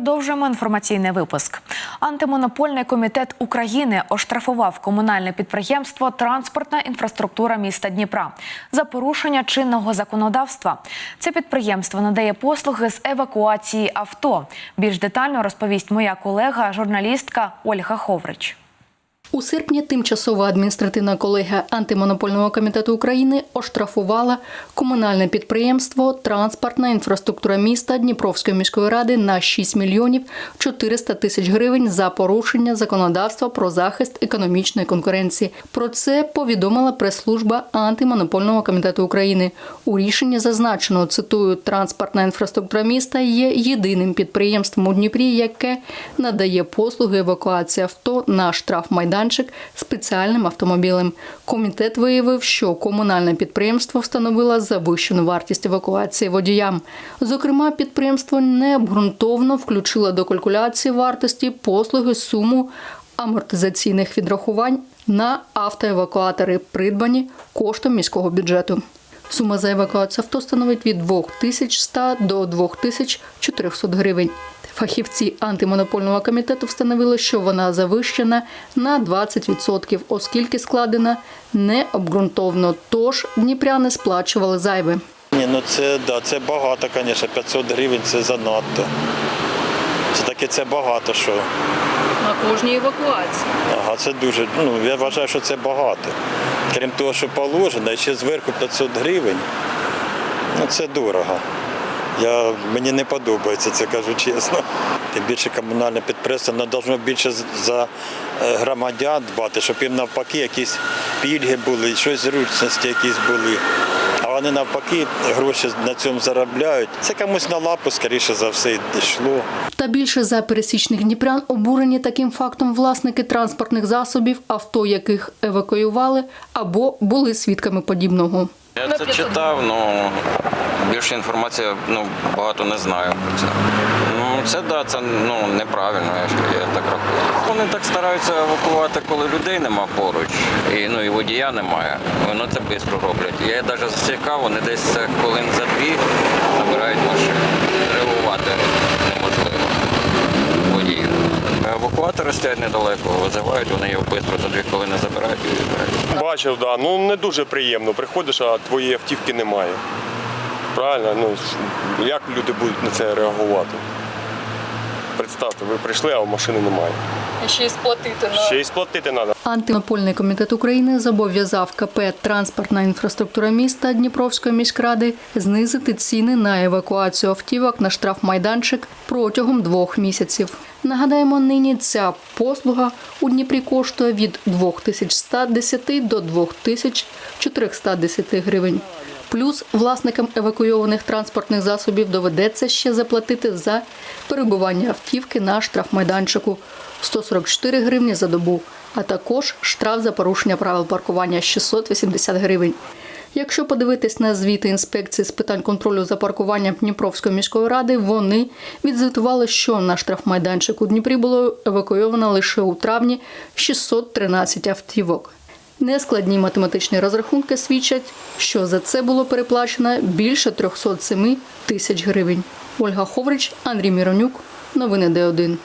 Продовжуємо інформаційний випуск. Антимонопольний комітет України оштрафував комунальне підприємство Транспортна інфраструктура міста Дніпра за порушення чинного законодавства. Це підприємство надає послуги з евакуації авто. Більш детально розповість моя колега, журналістка Ольга Ховрич. У серпні тимчасова адміністративна колегія антимонопольного комітету України оштрафувала комунальне підприємство Транспортна інфраструктура міста Дніпровської міської ради на 6 мільйонів 400 тисяч гривень за порушення законодавства про захист економічної конкуренції. Про це повідомила прес-служба антимонопольного комітету України. У рішенні зазначено цитую транспортна інфраструктура міста є єдиним підприємством у Дніпрі, яке надає послуги евакуації авто на штрафмайданчик спеціальним автомобілем. Комітет виявив, що комунальне підприємство встановило завищену вартість евакуації водіям. Зокрема, підприємство необґрунтовно включило до калькуляції вартості послуги суму амортизаційних відрахувань на автоевакуатори, придбані коштом міського бюджету. Сума за евакуацію авто становить від 2100 до 2400 гривень. Фахівці антимонопольного комітету встановили, що вона завищена на 20%, оскільки складена необґрунтовно. Тож дніпряни сплачували зайве. Ні, ну це да, це багато, звісно, 500 гривень це занадто. Це таки це багато що. На кожній евакуації. Ага, це дуже, ну я вважаю, що це багато. Крім того, що положено, і ще зверху 500 гривень. Ну це дорого. Я, мені не подобається це, кажу чесно. Тим більше комунальне підприємство воно повинно більше за е, громадян дбати, щоб їм навпаки якісь пільги були, щось зручності якісь були. А вони навпаки гроші на цьому заробляють. Це комусь на лапу, скоріше за все, йшло. Та більше за пересічних дніпрян обурені таким фактом власники транспортних засобів, авто яких евакуювали або були свідками подібного. Я це читав, але більше інформації ну, багато не знаю про це. Ну, це да, це ну, неправильно, я, так рахую. Вони так стараються евакувати, коли людей нема поруч, і, ну, і водія немає. Вони це швидко роблять. Я навіть засікав, вони десь хвилин за дві набирають машину. Реагувати неможливо водіїв. Евакуатори стоять недалеко, визивають, вони його швидко за дві хвилини забирають і відбирають. Бачив, да. Ну не дуже приємно. Приходиш, а твоєї автівки немає. Правильно? Ну як люди будуть на це реагувати? Представте, ви прийшли, а машини немає. Ще й сплатити Ще й сплатити треба. Антимонопольний комітет України зобов'язав КП Транспортна інфраструктура міста Дніпровської міськради знизити ціни на евакуацію автівок на штрафмайданчик протягом двох місяців. Нагадаємо, нині ця послуга у Дніпрі коштує від 2110 до 2410 гривень. Плюс власникам евакуйованих транспортних засобів доведеться ще заплатити за перебування автівки на штрафмайданчику 144 гривні за добу, а також штраф за порушення правил паркування 680 гривень. Якщо подивитись на звіти інспекції з питань контролю за паркуванням Дніпровської міської ради, вони відзвітували, що на штрафмайданчик у Дніпрі було евакуйовано лише у травні 613 автівок. Нескладні математичні розрахунки свідчать, що за це було переплачено більше 307 тисяч гривень. Ольга Ховрич, Андрій Міронюк. Новини Д1.